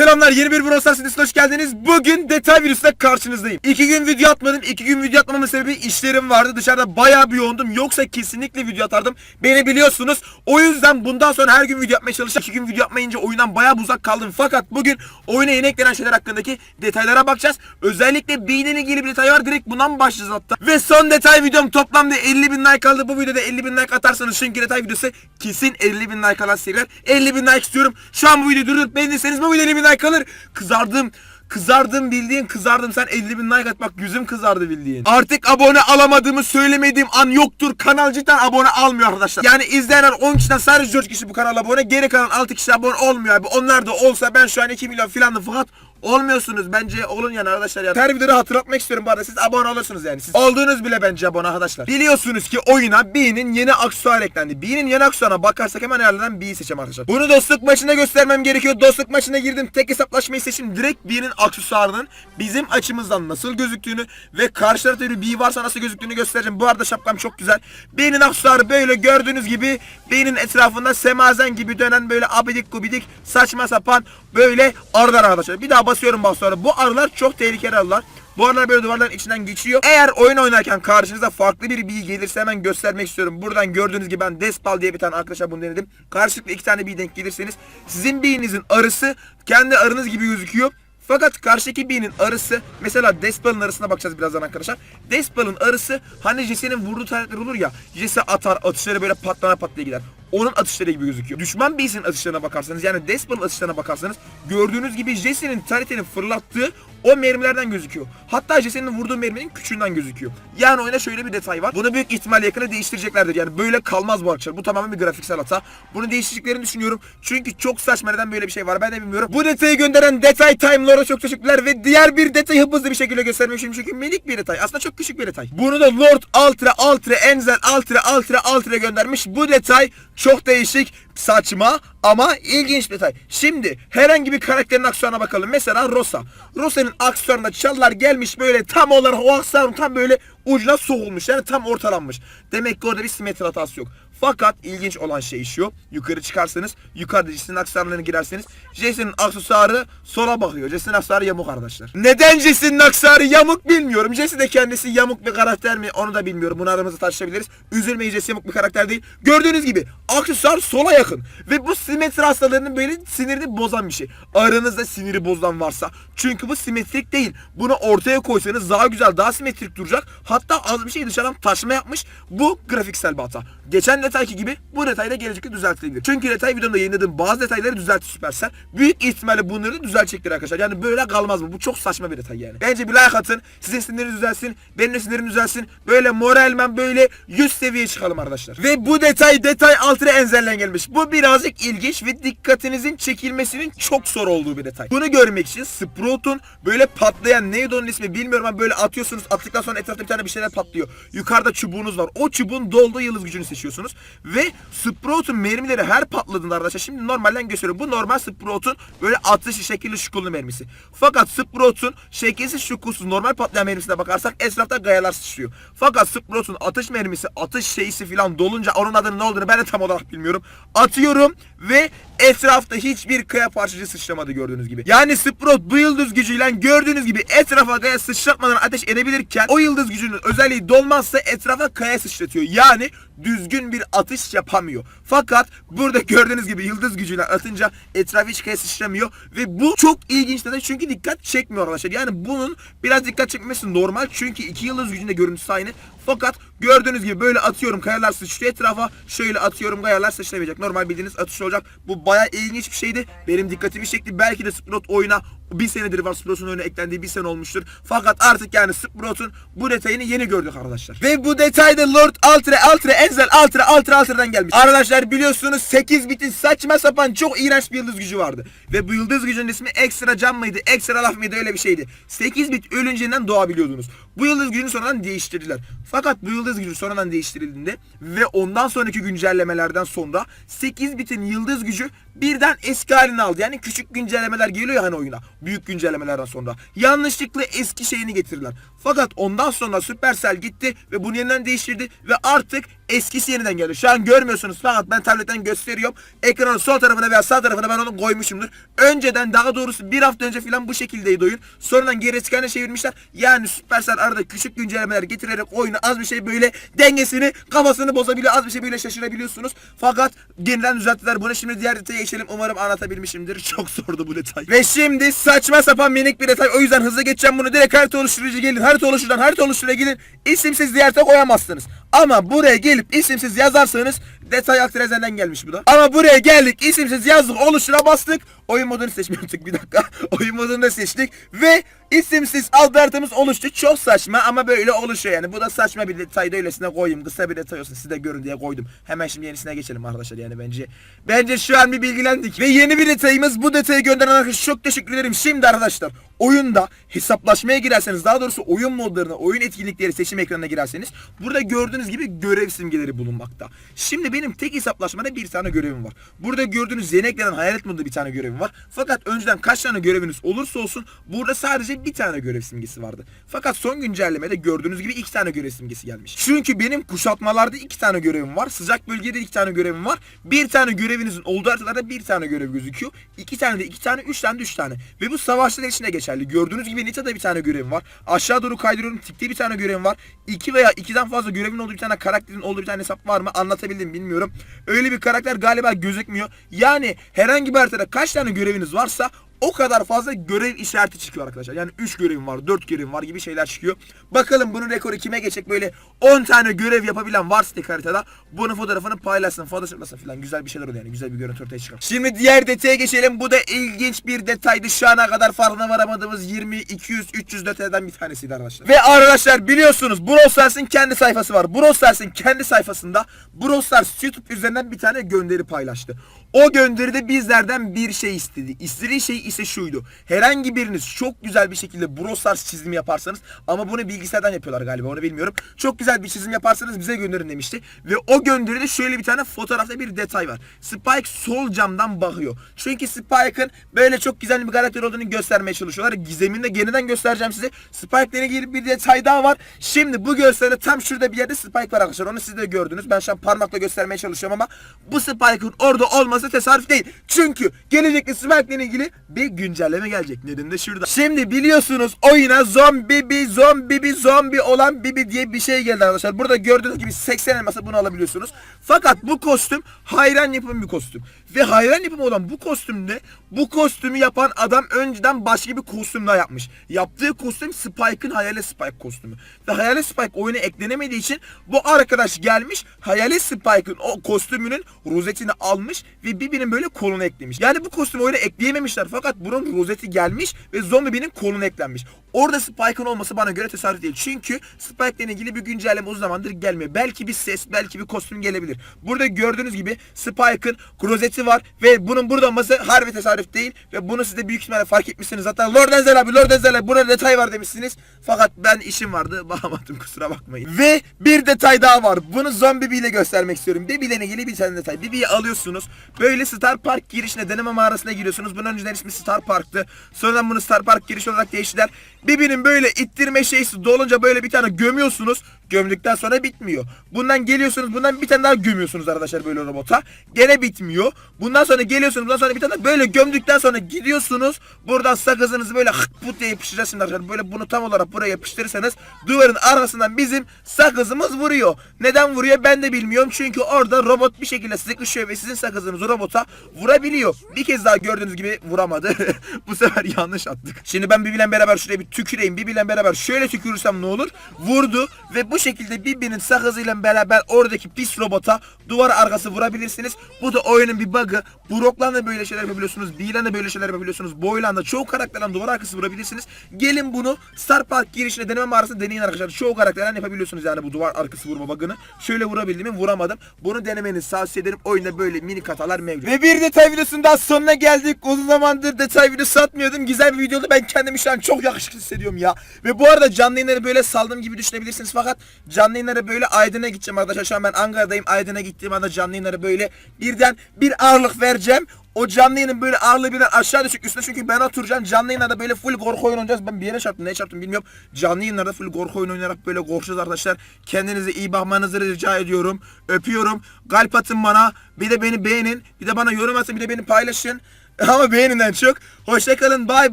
Selamlar yeni bir Brawl Stars hoş geldiniz. Bugün detay videosuyla karşınızdayım. İki gün video atmadım. İki gün video atmamın sebebi işlerim vardı. Dışarıda bayağı bir yoğundum. Yoksa kesinlikle video atardım. Beni biliyorsunuz. O yüzden bundan sonra her gün video yapmaya çalışacağım. İki gün video yapmayınca oyundan bayağı uzak kaldım. Fakat bugün oyuna yeni eklenen şeyler hakkındaki detaylara bakacağız. Özellikle beynine ilgili bir detay var. Direkt bundan başlayacağız hatta. Ve son detay videom toplamda 50 bin like aldı. Bu videoda 50 bin like atarsanız çünkü detay videosu kesin 50 bin like alan seriler. 50 bin like istiyorum. Şu an bu videoyu durdurup beğenirseniz bu video 50 bin like alır. Kızardım. Kızardım bildiğin kızardım sen 50 bin like at bak yüzüm kızardı bildiğin. Artık abone alamadığımı söylemediğim an yoktur. Kanal cidden abone almıyor arkadaşlar. Yani izleyenler 10 kişiden sadece 4 kişi bu kanala abone. Geri kalan 6 kişi abone olmuyor abi. Onlar da olsa ben şu an 2 milyon filandım fakat Olmuyorsunuz bence olun yani arkadaşlar ya. Her hatırlatmak istiyorum bu arada siz abone olursunuz yani. Siz olduğunuz bile bence abone arkadaşlar. Biliyorsunuz ki oyuna B'nin yeni aksesuar eklendi. B'nin yeni aksesuarına bakarsak hemen ayarlardan B'yi seçeceğim arkadaşlar. Bunu dostluk maçında göstermem gerekiyor. Dostluk maçına girdim tek hesaplaşmayı seçtim. Direkt B'nin aksesuarının bizim açımızdan nasıl gözüktüğünü ve karşı tarafta bir B varsa nasıl gözüktüğünü göstereceğim. Bu arada şapkam çok güzel. B'nin aksesuarı böyle gördüğünüz gibi B'nin etrafında semazen gibi dönen böyle abidik gubidik saçma sapan böyle arılar arkadaşlar. Bir daha basıyorum bak sonra. Bu arılar çok tehlikeli arılar. Bu arılar böyle duvarların içinden geçiyor. Eğer oyun oynarken karşınıza farklı bir bilgi gelirse hemen göstermek istiyorum. Buradan gördüğünüz gibi ben Despal diye bir tane arkadaşa bunu denedim. Karşılıklı iki tane bir denk gelirseniz sizin birinizin arısı kendi arınız gibi gözüküyor. Fakat karşıdaki birinin arısı mesela Despel'ın arısına bakacağız birazdan arkadaşlar. Despel'ın arısı hani Jesse'nin vurduğu taretler olur ya. Jesse atar atışları böyle patlana patlaya gider. Onun atışları gibi gözüküyor. Düşman birisinin atışlarına bakarsanız yani Despel'ın atışlarına bakarsanız gördüğünüz gibi Jesse'nin taretini fırlattığı o mermilerden gözüküyor. Hatta Jesse'nin vurduğu merminin küçüğünden gözüküyor. Yani oyuna şöyle bir detay var. Bunu büyük ihtimal yakında değiştireceklerdir. Yani böyle kalmaz bu arkadaşlar. Bu tamamen bir grafiksel hata. Bunu değiştireceklerini düşünüyorum. Çünkü çok saçma neden böyle bir şey var ben de bilmiyorum. Bu detayı gönderen Detay Time Lord'a çok teşekkürler ve diğer bir detayı hızlı bir şekilde göstermişim çünkü minik bir detay. Aslında çok küçük bir detay. Bunu da Lord Ultra Ultra Enzel Ultra Ultra Ultra göndermiş. Bu detay çok değişik, saçma ama ilginç bir detay. Şimdi herhangi bir karakterin aksesuarına bakalım. Mesela Rosa. Rosa'nın aksesuarına çallar gelmiş böyle tam olarak o aksesuarın tam böyle ucuna sokulmuş. Yani tam ortalanmış. Demek ki orada bir simetri hatası yok. Fakat ilginç olan şey şu. Yukarı çıkarsanız, yukarıda Jesse'nin aksesuarlarına girerseniz Jesse'nin aksesuarı sola bakıyor. Jesse'nin aksesuarı yamuk arkadaşlar. Neden Jesse'nin aksesuarı yamuk bilmiyorum. Jesse de kendisi yamuk bir karakter mi onu da bilmiyorum. Bunu aramızda tartışabiliriz. Üzülmeyin Jesse yamuk bir karakter değil. Gördüğünüz gibi aksesuar sola yakın. Ve bu simetri hastalarının böyle sinirini bozan bir şey. Aranızda siniri bozan varsa. Çünkü bu simetrik değil. Bunu ortaya koysanız daha güzel, daha simetrik duracak. Hatta az bir şey dışarıdan taşma yapmış. Bu grafiksel bir hata. Geçen detayki gibi bu detay da gelecekte düzeltilebilir. Çünkü detay videomda yayınladığım bazı detayları düzeltti Süpersel. Büyük ihtimalle bunları da düzeltecektir arkadaşlar. Yani böyle kalmaz mı? Bu çok saçma bir detay yani. Bence bir like atın. Sizin siniriniz düzelsin. Benim sinirim düzelsin. Böyle moralmen böyle 100 seviyeye çıkalım arkadaşlar. Ve bu detay detay altına enzellen gelmiş. Bu birazcık ilginç ve dikkatinizin çekilmesinin çok zor olduğu bir detay. Bunu görmek için Sprout'un böyle patlayan neydi onun ismi bilmiyorum ama böyle atıyorsunuz. Attıktan sonra etrafta bir tane bir şeyler patlıyor. Yukarıda çubuğunuz var. O çubuğun dolduğu yıldız gücünü seçiyorsunuz. Ve Sprout'un mermileri her patladığında arkadaşlar şimdi normalden gösteriyorum. Bu normal Sprout'un böyle atış şekilli şukullu mermisi. Fakat Sprout'un şekilsiz şukulsuz normal patlayan mermisine bakarsak etrafta gayalar sıçrıyor. Fakat Sprout'un atış mermisi, atış şeysi falan dolunca onun adının ne olduğunu ben de tam olarak bilmiyorum. Atıyorum ve etrafta hiçbir kaya parçacığı sıçramadı gördüğünüz gibi. Yani Sprout bu yıldız gücüyle gördüğünüz gibi etrafa kaya sıçratmadan ateş edebilirken o yıldız gücünün özelliği dolmazsa etrafa kaya sıçratıyor. Yani düzgün bir atış yapamıyor. Fakat burada gördüğünüz gibi yıldız gücüyle atınca etrafı hiç sıçramıyor ve bu çok ilginç de çünkü dikkat çekmiyor arkadaşlar. Yani bunun biraz dikkat çekmesi normal çünkü iki yıldız gücünde görüntüsü aynı. Fakat gördüğünüz gibi böyle atıyorum kayalar sıçrıyor etrafa şöyle atıyorum kayalar sıçramayacak. Normal bildiğiniz atış olacak. Bu baya ilginç bir şeydi. Benim dikkatimi çekti. Belki de Sprout oyuna bir senedir var Sprout'un oyuna eklendiği bir sene olmuştur. Fakat artık yani Sprout'un bu detayını yeni gördük arkadaşlar. Ve bu detay da Lord Ultra Ultra Enzel Ultra Ultra Ultra'dan gelmiş. Arkadaşlar biliyorsunuz 8 bitin saçma sapan çok iğrenç bir yıldız gücü vardı. Ve bu yıldız gücünün ismi ekstra can mıydı? Ekstra laf mıydı? Öyle bir şeydi. 8 bit ölünceden doğabiliyordunuz. Bu yıldız gücünü sonradan değiştirdiler. Fakat bu yıldız gücü sonradan değiştirildiğinde ve ondan sonraki güncellemelerden sonra 8 bitin yıldız gücü birden eski halini aldı. Yani küçük güncellemeler geliyor ya hani oyuna. Büyük güncellemelerden sonra. Yanlışlıkla eski şeyini getirirler. Fakat ondan sonra Supercell gitti ve bunu yeniden değiştirdi ve artık eskisi yeniden geldi. Şu an görmüyorsunuz fakat ben tabletten gösteriyorum. Ekranın sol tarafına veya sağ tarafına ben onu koymuşumdur. Önceden daha doğrusu bir hafta önce falan bu şekildeydi oyun. Sonradan geri haline çevirmişler. Yani Supercell arada küçük güncellemeler getirerek oyunu az bir şey böyle dengesini kafasını bozabiliyor. Az bir şey böyle şaşırabiliyorsunuz. Fakat yeniden düzelttiler bunu. Şimdi diğer detaya geçelim. Umarım anlatabilmişimdir. Çok zordu bu detay. Ve şimdi saçma sapan minik bir detay. O yüzden hızlı geçeceğim bunu. Direkt harita oluşturucu gelin. Harita oluşturucudan harita oluşturucuya gelin. İsimsiz ziyarete koyamazsınız. Ama buraya gelip isimsiz yazarsanız detay aktrezenden gelmiş bu da. Ama buraya geldik isimsiz yazdık oluştura bastık. Oyun modunu seçmiyorduk bir dakika. Oyun modunu da seçtik ve isimsiz alt haritamız oluştu. Çok saçma ama böyle oluşuyor yani. Bu da saçma bir detay da öylesine koyayım. Kısa bir detay olsun siz de görün diye koydum. Hemen şimdi yenisine geçelim arkadaşlar yani bence. Bence şu an bir bilgilendik. Ve yeni bir detayımız bu detayı gönderen arkadaşlar çok teşekkür ederim. Şimdi arkadaşlar oyunda hesaplaşmaya girerseniz daha doğrusu oyun modlarına, oyun etkinlikleri seçim ekranına girerseniz burada gördüğünüz gibi görev simgeleri bulunmakta. Şimdi benim tek hesaplaşmada bir tane görevim var. Burada gördüğünüz yeni eklenen hayalet modunda bir tane görevim var. Fakat önceden kaç tane göreviniz olursa olsun burada sadece bir tane görev simgesi vardı. Fakat son güncellemede gördüğünüz gibi iki tane görev simgesi gelmiş. Çünkü benim kuşatmalarda iki tane görevim var. Sıcak bölgede iki tane görevim var. Bir tane görevinizin olduğu haritalarda bir tane görev gözüküyor. İki tane de iki tane, üç tane de üç tane. Ve bu savaşlar içinde geçerli. Gördüğünüz gibi Nita'da bir tane görevim var. Aşağı doğru kaydırıyorum. Tik'te bir tane görevim var. İki veya ikiden fazla görevin olduğu bir tane karakterin olduğu bir tane hesap var mı? Anlatabildim bilmiyorum. Öyle bir karakter galiba gözükmüyor. Yani herhangi bir haritada kaç tane göreviniz varsa o kadar fazla görev işareti çıkıyor arkadaşlar. Yani 3 görevim var, 4 görevim var gibi şeyler çıkıyor. Bakalım bunun rekoru kime geçecek böyle 10 tane görev yapabilen varsa tek haritada bunun fotoğrafını paylaşsın, photoshoplasın falan güzel bir şeyler oluyor yani güzel bir görüntü ortaya çıkar. Şimdi diğer detaya geçelim. Bu da ilginç bir detaydı. Şu ana kadar farkına varamadığımız 20, 200, 300 detaydan bir tanesiydi arkadaşlar. Ve arkadaşlar biliyorsunuz Brawl Stars'ın kendi sayfası var. Brawl Stars'ın kendi sayfasında Brawl Stars YouTube üzerinden bir tane gönderi paylaştı. O gönderide bizlerden bir şey istedi. İstediği şey ise şuydu. Herhangi biriniz çok güzel bir şekilde Brawl Stars çizimi yaparsanız ama bunu bilgisayardan yapıyorlar galiba onu bilmiyorum. Çok güzel bir çizim yaparsanız bize gönderin demişti. Ve o gönderide şöyle bir tane fotoğrafta bir detay var. Spike sol camdan bakıyor. Çünkü Spike'ın böyle çok güzel bir karakter olduğunu göstermeye çalışıyorlar. Gizemini de yeniden göstereceğim size. Spike'la ilgili bir detay daha var. Şimdi bu gösteride tam şurada bir yerde Spike var arkadaşlar. Onu siz de gördünüz. Ben şu an parmakla göstermeye çalışıyorum ama bu Spike'ın orada olması tesadüf değil. Çünkü gelecekte Spike'la ilgili bir güncelleme gelecek. Nedeni de şurada. Şimdi biliyorsunuz oyuna zombi bir zombi bir zombi olan Bibi diye bir şey geldi arkadaşlar. Burada gördüğünüz gibi 80 elmasa bunu alabiliyorsunuz. Fakat bu kostüm hayran yapım bir kostüm. Ve hayran yapımı olan bu kostümde bu kostümü yapan adam önceden başka bir kostüm yapmış. Yaptığı kostüm Spike'ın Hayalet Spike kostümü. Ve Hayalet Spike oyuna eklenemediği için bu arkadaş gelmiş Hayalet Spike'ın o kostümünün rozetini almış ve Bibi'nin böyle koluna eklemiş. Yani bu kostümü oyuna ekleyememişler fakat bunun rozeti gelmiş ve Zombie'nin koluna eklenmiş. Orada Spike'ın olması bana göre tesadüf değil. Çünkü Spike'le ilgili bir güncelleme uzun zamandır gelmiyor. Belki bir ses, belki bir kostüm gelebilir. Burada gördüğünüz gibi Spike'ın rozeti var ve bunun burada olması harbi tesadüf değil ve bunu siz de büyük ihtimalle fark etmişsiniz. Hatta Lord Enzel abi, Lord Enzel abi burada detay var demişsiniz. Fakat ben işim vardı. Bakamadım kusura bakmayın. Ve bir detay daha var. Bunu Zombie ile göstermek istiyorum. Bibi ile ilgili bir tane detay. Bibi'yi alıyorsunuz. Böyle Star Park girişine, deneme mağarasına giriyorsunuz. Bunun önceden ismi Star Park'tı. Sonradan bunu Star Park giriş olarak değiştiler. Bibi'nin böyle ittirme şeysi dolunca böyle bir tane gömüyorsunuz. Gömdükten sonra bitmiyor. Bundan geliyorsunuz bundan bir tane daha gömüyorsunuz arkadaşlar böyle robota. Gene bitmiyor. Bundan sonra geliyorsunuz bundan sonra bir tane daha böyle gömdükten sonra gidiyorsunuz. Buradan sakızınızı böyle hık put diye yapıştıracaksınız arkadaşlar. Böyle bunu tam olarak buraya yapıştırırsanız duvarın arkasından bizim sakızımız vuruyor. Neden vuruyor ben de bilmiyorum. Çünkü orada robot bir şekilde sıkışıyor ve sizin sakızınızı robota vurabiliyor. Bir kez daha gördüğünüz gibi vuramadı. Bu sefer yanlış attık. Şimdi ben Bibi'yle beraber şuraya bir tüküreyim. Bibi'yle beraber şöyle tükürürsem ne olur? Vurdu ve bu şekilde Bibi'nin sakızıyla beraber oradaki pis robota duvar arkası vurabilirsiniz. Bu da oyunun bir bug'ı. Brock'la da böyle şeyler yapabiliyorsunuz. Bee'yle de böyle şeyler yapabiliyorsunuz. Boy'la da çoğu karakterden duvar arkası vurabilirsiniz. Gelin bunu Star Park girişine deneme mağarasında deneyin arkadaşlar. Çoğu karakterden yapabiliyorsunuz yani bu duvar arkası vurma bug'ını. Şöyle vurabildim mi vuramadım. Bunu denemenizi tavsiye ederim. Oyunda böyle minik hatalar mevcut. Ve bir detay videosunun daha sonuna geldik. Uzun zamandır detay videosu atmıyordum. Güzel bir videodu. Ben kendimi şu an çok yakışıklı hissediyorum ya. Ve bu arada canlı yayınları böyle saldığım gibi düşünebilirsiniz. Fakat canlı yayınlara böyle Aydın'a gideceğim arkadaşlar. Şu an ben Ankara'dayım. Aydın'a gittiğim anda canlı yayınlara böyle birden bir ağırlık vereceğim. O canlı yayının böyle ağırlığı birden aşağı düşük üstüne çünkü ben oturacağım canlı yayınlarda böyle full korku oyun oynayacağız. Ben bir yere çarptım ne çarptım bilmiyorum. Canlı yayınlarda full korku oyun oynayarak böyle korkacağız arkadaşlar. Kendinize iyi bakmanızı rica ediyorum. Öpüyorum. Kalp atın bana. Bir de beni beğenin. Bir de bana yorum atın. Bir de beni paylaşın. Ama beğeninden çok. Hoşçakalın. Bay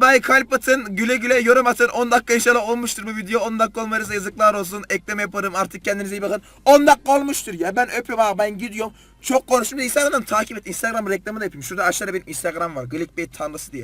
bay. Kalp atın. Güle güle yorum atın. 10 dakika inşallah olmuştur bu video. 10 dakika olmarsa yazıklar olsun. Ekleme yaparım. Artık kendinize iyi bakın. 10 dakika olmuştur ya. Ben öpüyorum abi. Ben gidiyorum. Çok konuştum da Instagram'dan takip et. Instagram reklamı da yapayım. Şurada aşağıda benim Instagram var. Clickbait tanrısı diye.